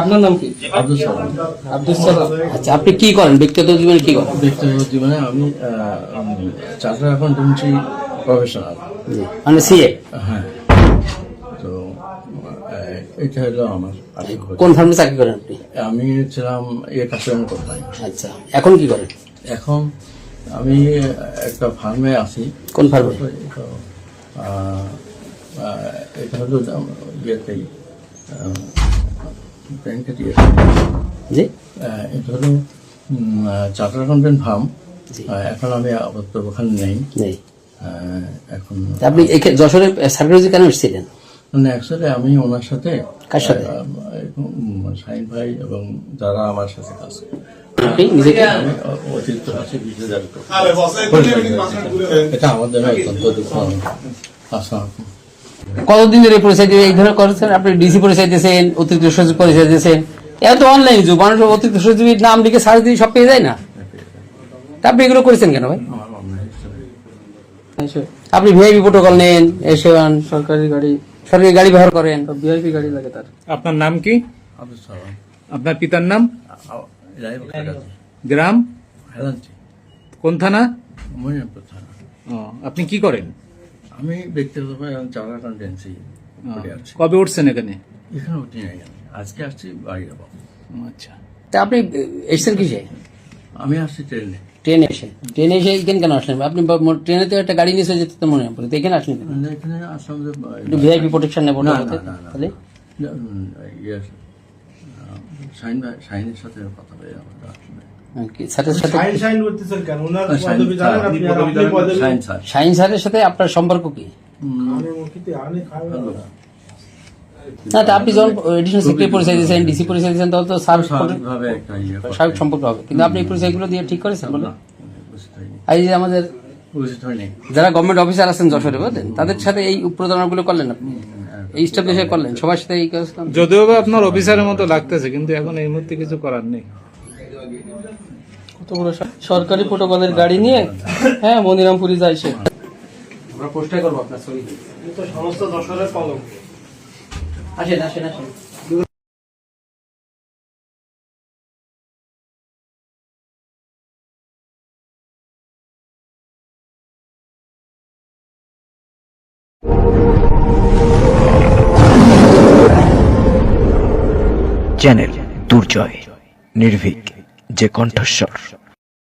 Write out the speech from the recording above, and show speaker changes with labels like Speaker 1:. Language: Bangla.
Speaker 1: আপনার নাম কি?
Speaker 2: আব্দুল সালাম।
Speaker 1: আব্দুল সালাম। আচ্ছা আপনি কি করেন? ব্যক্তিগত জীবনে কি করেন?
Speaker 2: ব্যক্তিগত জীবনে আমি চার্টার অ্যাকাউন্টেন্সি প্রফেশনাল।
Speaker 1: মানে সিএ
Speaker 2: হ্যাঁ। তো এটা হলো আমার
Speaker 1: কোন ফার্মে চাকরি করেন আপনি?
Speaker 2: আমি ছিলাম ইয়ে কাস্টমার কোম্পানি
Speaker 1: আচ্ছা এখন কি করেন?
Speaker 2: এখন আমি একটা ফার্মে আছি।
Speaker 1: কোন ফার্মে?
Speaker 2: এটা হলো ইয়েতেই ব্যাংকে দিয়ে
Speaker 1: জি।
Speaker 2: এটা হলো চার্টার অ্যাকাউন্টেন্ট ফার্ম। এখন আমি আপাতত ওখানে নেই।
Speaker 1: নেই।
Speaker 2: এখন
Speaker 1: আপনি যশোরে কেন এসেছিলেন?
Speaker 2: মানে অ্যাকচুয়ালি আমি ওনার সাথে
Speaker 1: কার সাথে?
Speaker 2: শাহিন ভাই এবং যারা আমার সাথে কাজ করে।
Speaker 1: আপনি নিজেকে
Speaker 2: আমি অ- অতিরিক্ত আছে বিশেষায়িত এটা আমাদের অত্যন্ত দুঃখ। আসসালাম
Speaker 1: কতদিন ধরে পরিচয় দিয়ে এই ধরনের করেছেন আপনি ডিসি পরিচয় দিয়েছেন অতিরিক্ত সচিব পরিচয় দিয়েছেন। এত অনলাইন যুগ মানুষ অতিরিক্ত সচিবের নাম লিখে সার্চ দিয়ে সব পেয়ে যায় না। তা আপনি এগুলো করেছেন কেন ভাই? আপনি ভিআইপি প্রোটোকল নেন এসে
Speaker 3: সরকারি গাড়ি।
Speaker 1: সরকারি গাড়ি ব্যবহার করেন।
Speaker 3: তো ভিআইপি গাড়ি লাগে তার।
Speaker 4: আপনার নাম কি?
Speaker 2: আব্দুল সালাম।
Speaker 4: আপনার পিতার নাম? গ্রাম? কোন থানা? আপনি কি করেন?
Speaker 2: আমি ব্যক্তিগতভাবে এখন চার্টার অ্যাকাউন্টেন্সি
Speaker 4: কবে উঠছেন এখানে?
Speaker 2: এখানে উঠি নাই আজকে আসছি বাড়ি যাব
Speaker 4: আচ্ছা।
Speaker 1: তা আপনি এসছেন কিসে?
Speaker 2: আমি আসছি ট্রেনে।
Speaker 1: ট্রেনে এসে ট্রেনে এসে এখানে কেন আসলেন? আপনি ট্রেনে তো একটা গাড়ি নিয়ে যেতে তো মনে পড়ে তো এখানে আসলেন
Speaker 2: এখানে আসলাম যে
Speaker 1: একটু ভিআইপি প্রোটেকশন নেব। তাহলে?
Speaker 2: ইয়ে সাথে কথা বলে
Speaker 1: সাথে
Speaker 5: সাইন সাইন করতেছেন কেন? ওনার
Speaker 2: শাহিন
Speaker 5: পদবি জানেন
Speaker 2: স্যার,
Speaker 5: আপনি আর আপনি পদবি
Speaker 2: শাহিন স্যার।
Speaker 1: শাহিন স্যারের সাথে আপনার সম্পর্ক কি? না তা আপনি যখন এডিশনাল সেক্রেটারি পরিচয় দিয়েছেন ডিসি পরিচয় দিয়েছেন তখন তো স্যার
Speaker 2: ইয়ে
Speaker 1: স্বাভাবিক সম্পর্ক হবে। কিন্তু আপনি এই পরিচয়গুলো দিয়ে ঠিক করেছেন বলে এই যে আমাদের যারা গভর্নমেন্ট অফিসার আছেন যশোরে বুঝলেন তাদের সাথে এই প্রতারণাগুলো করলেন আপনি? এই স্টেপ এসে করলেন সবার সাথে এই কাজ
Speaker 4: যদিও বা আপনার অফিসারের মতো লাগতেছে কিন্তু এখন এই মুহূর্তে কিছু করার নেই।
Speaker 3: কত বড় সর- সরকারি প্রোটোকলের গাড়ি নিয়ে হ্যাঁ মনিরামপুরি যায় সে
Speaker 1: আমরা করব আপনার ছবি।
Speaker 5: সমস্ত দশরের কলম
Speaker 1: আসেন আসেন আসেন।
Speaker 6: চ্যানেল দুর্জয় নির্ভীক যে কণ্ঠস্বর